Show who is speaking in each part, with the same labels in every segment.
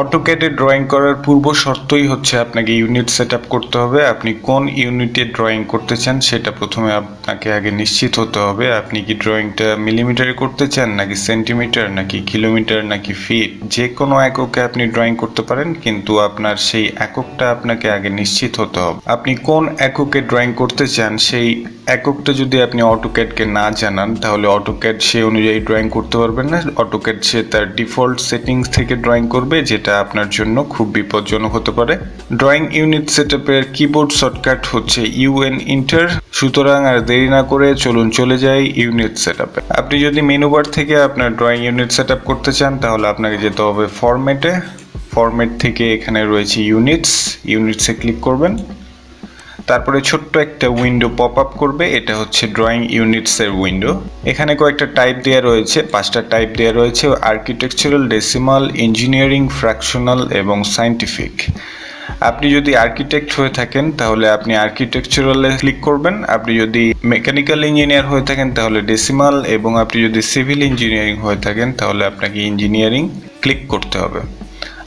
Speaker 1: অটোক্যাডে drawing করার পূর্ব শর্তই হচ্ছে আপনাকে ইউনিট সেট করতে হবে। আপনি কোন ইউনিটে ড্রয়িং করতে চান সেটা প্রথমে আপনাকে আগে নিশ্চিত হতে হবে। আপনি কি ড্রয়িংটা মিলিমিটারে করতে চান, নাকি সেন্টিমিটার নাকি কিলোমিটার নাকি ফিট যে কোনো এককে আপনি ড্রয়িং করতে পারেন, কিন্তু আপনার সেই এককটা আপনাকে আগে নিশ্চিত হতে হবে। আপনি কোন এককে ড্রয়িং করতে চান, সেই এককটা যদি আপনি অটোক্যাডকে না জানান, তাহলে অটোক্যাড সে অনুযায়ী ড্রয়িং করতে পারবেন না। অটোক্যাড সে তার ডিফল্ট সেটিংস থেকে ড্রয়িং করবে, যেটা আপনার জন্য খুব বিপজ্জনক হতে পারে। ড্রয়িং ইউনিট সেটআপের কিবোর্ড শর্টকাট হচ্ছে ইউএন ইন্টার সুতরাং আর দেরি না করে চলুন চলে যাই ইউনিট সেটআপে আপনি যদি মেনু বার থেকে আপনার ড্রয়িং ইউনিট সেটআপ করতে চান, তাহলে আপনাকে যেতে হবে ফরম্যাটে ফরম্যাট থেকে এখানে রয়েছে ইউনিটস ইউনিটসে ক্লিক করবেন। তারপরে ছোট্ট একটা উইন্ডো পপ আপ করবে, এটা হচ্ছে ড্রয়িং ইউনিটসের উইন্ডো এখানে কয়েকটা টাইপ দেওয়া রয়েছে, পাঁচটা টাইপ দেওয়া রয়েছে আর্কিটেকচারাল ডেসিমাল ইঞ্জিনিয়ারিং ফ্র্যাকশনাল এবং সায়েন্টিফিক আপনি যদি আর্কিটেক্ট হয়ে থাকেন, তাহলে আপনি আর্কিটেকচারালে ক্লিক করবেন। আপনি যদি মেকানিক্যাল ইঞ্জিনিয়ার হয়ে থাকেন, তাহলে ডেসিমাল এবং আপনি যদি সিভিল ইঞ্জিনিয়ারিং হয়ে থাকেন, তাহলে আপনাকে ইঞ্জিনিয়ারিং ক্লিক করতে হবে।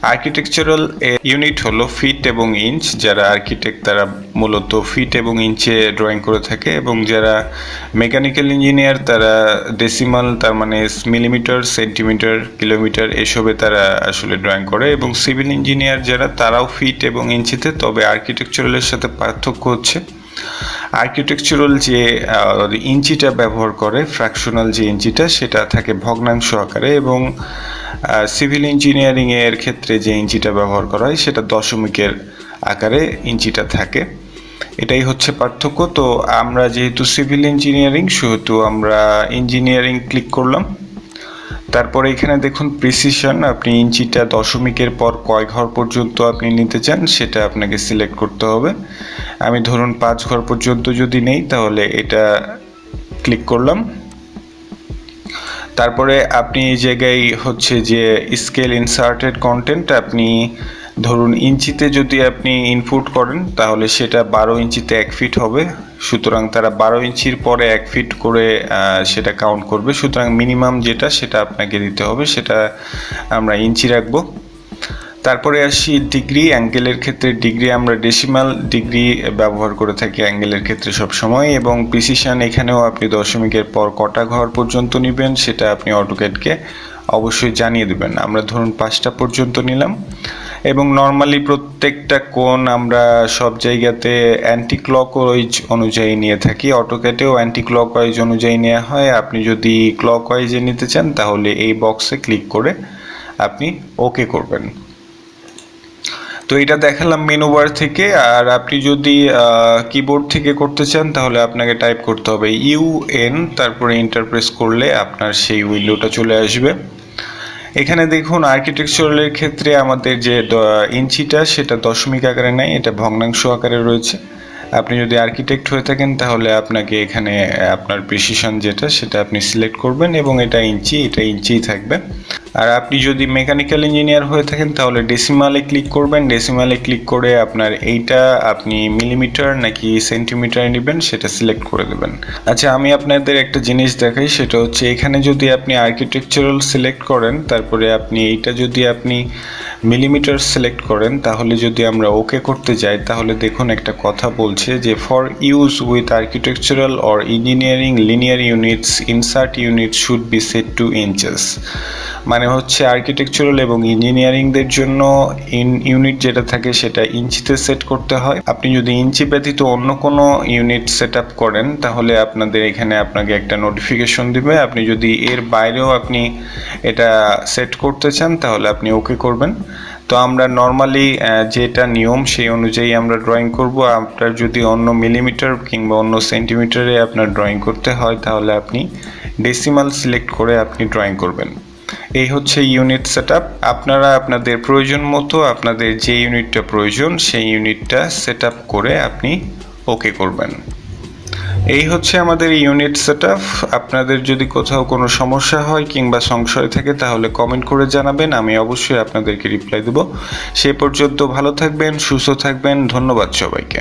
Speaker 1: আর্কিটেকচারাল ইউনিট হলো ফিট এবং ইঞ্চ যারা আর্কিটেক্ট তারা মূলত ফিট এবং ইঞ্চে ড্রয়িং করে থাকে এবং যারা মেকানিক্যাল ইঞ্জিনিয়ার তারা ডেসিমাল তার মানে মিলিমিটার সেন্টিমিটার কিলোমিটার এসবে তারা আসলে ড্রয়িং করে এবং সিভিল ইঞ্জিনিয়ার যারা তারাও ফিট এবং ইঞ্চিতে তবে আর্কিটেকচারালের সাথে পার্থক্য হচ্ছে। আর্কিটেকচারাল যে ইঞ্চিটা ব্যবহার করে ফ্র্যাকশনাল যে ইঞ্চিটা সেটা থাকে ভগ্নাংশ আকারে এবং সিভিল ইঞ্জিনিয়ারিংয়ের ক্ষেত্রে যে ইঞ্চিটা ব্যবহার করা হয়, সেটা দশমিকের আকারে ইঞ্চিটা থাকে। এটাই হচ্ছে পার্থক্য। তো আমরা যেহেতু সিভিল ইঞ্জিনিয়ারিং সেহেতু আমরা ইঞ্জিনিয়ারিং ক্লিক করলাম। তারপরে এখানে দেখুন প্রিসিশন আপনি ইঞ্চিটা দশমিকের পর কয় ঘর পর্যন্ত আপনি নিতে চান, সেটা আপনাকে সিলেক্ট করতে হবে। আমি ধরুন পাঁচ ঘর পর্যন্ত যদি নেই, তাহলে এটা ক্লিক করলাম। তারপরে আপনি এই জায়গায় হচ্ছে যে স্কেল ইনসার্টেড কন্টেন্ট আপনি ধরুন ইঞ্চিতে যদি আপনি ইনপুট করেন, তাহলে সেটা বারো ইঞ্চিতে এক ফিট হবে। সুতরাং তারা বারো ইঞ্চির পরে এক ফিট করে সেটা কাউন্ট করবে। সুতরাং মিনিমাম যেটা, সেটা আপনাকে দিতে হবে। সেটা আমরা ইঞ্চি রাখব। তারপরে আসি ডিগ্রি, অ্যাঙ্গেলের ক্ষেত্রে ডিগ্রি আমরা ডেসিমাল ডিগ্রি ব্যবহার করে থাকি অ্যাঙ্গেলের ক্ষেত্রে সব সময় এবং প্রিসিশন এখানেও আপনি দশমিকের পর কটা ঘর পর্যন্ত নেবেন সেটা আপনি অটোকেটকে অবশ্যই জানিয়ে দেবেন। আমরা ধরুন পাঁচটা পর্যন্ত নিলাম এবং নর্মালি প্রত্যেকটা কোণ আমরা সব জায়গাতে অ্যান্টি ক্লক ক্লকওয়াইজ অনুযায়ী নিয়ে থাকি। অটোক্যাটেও অ্যান্টি ক্লক ক্লকওয়াইজ অনুযায়ী নেওয়া হয়। আপনি যদি ক্লক ক্লকওয়াইজে নিতে চান তাহলে এই বক্সে ক্লিক করে আপনি ওকে করবেন। তো এটা দেখালাম মেনু বার থেকে, আর আপনি যদি কিবোর্ড থেকে করতে চান, তাহলে আপনাকে টাইপ করতে হবে ইউ এন তারপরে ইন্টারপ্রেস করলে আপনার সেই উইন্ডোটা চলে আসবে। এখানে দেখুন আর্কিটেকচারালের ক্ষেত্রে আমাদের যে ইঞ্চিটা, সেটা দশমিক আকারে নেয়, এটা ভগ্নাংশ আকারে রয়েছে। আপনি যদি আর্কিটেক্ট হয়ে থাকেন, তাহলে আপনাকে এখানে, আপনার প্রিসিশন যেটা, সেটা আপনি সিলেক্ট করবেন, এবং এটা ইঞ্চি, এটা ইঞ্চিই থাকবে। আর আপনি যদি মেকানিক্যাল ইঞ্জিনিয়ার হয়ে থাকেন, তাহলে ডেসিমালে ক্লিক করবেন। ডেসিমালে ক্লিক করে আপনার এইটা আপনি মিলিমিটার নাকি সেন্টিমিটার নেবেন, সেটা সিলেক্ট করে দেবেন। আচ্ছা আমি আপনাদের একটা জিনিস দেখাই, সেটা হচ্ছে এখানে যদি আপনি আর্কিটেকচারাল সিলেক্ট করেন, তারপরে আপনি এইটা যদি আপনি মিলিমিটার সিলেক্ট করেন, তাহলে যদি আমরা ওকে করতে যাই, তাহলে দেখুন একটা কথা বলছে যে for use with architectural or engineering linear units insert unit should be set to inches মানে হচ্ছে আর্কিটেকচারাল এবং ইঞ্জিনিয়ারিংদের জন্য ইন ইউনিট যেটা থাকে সেটা ইঞ্চিতে সেট করতে হয়। আপনি যদি ইঞ্চি ব্যতীত অন্য কোনো ইউনিট সেট আপ করেন, তাহলে আপনাদের এখানে আপনাকে একটা নোটিফিকেশন দিবে। আপনি যদি এর বাইরেও আপনি এটা সেট করতে চান, তাহলে আপনি ওকে করবেন। তো আমরা নর্মালি যেটা নিয়ম সেই অনুযায়ী আমরা ড্রয়িং করব। আপনার যদি অন্য মিলিমিটার কিংবা অন্য সেন্টিমিটারে আপনার ড্রয়িং করতে হয়, তাহলে আপনি ডেসিমাল সিলেক্ট করে আপনি ড্রয়িং করবেন। এই হচ্ছে ইউনিট সেট আপনারা আপনাদের প্রয়োজন মতো, আপনাদের যে ইউনিটটা প্রয়োজন, সেই ইউনিটটা সেট করে আপনি ওকে করবেন। এই হচ্ছে আমাদের ইউনিট সেট আপনাদের যদি কোথাও কোনো সমস্যা হয় কিংবা সংশয় থাকে, তাহলে কমেন্ট করে জানাবেন। আমি অবশ্যই আপনাদেরকে রিপ্লাই দেব। সে পর্যন্ত ভালো থাকবেন, সুস্থ থাকবেন। ধন্যবাদ সবাইকে।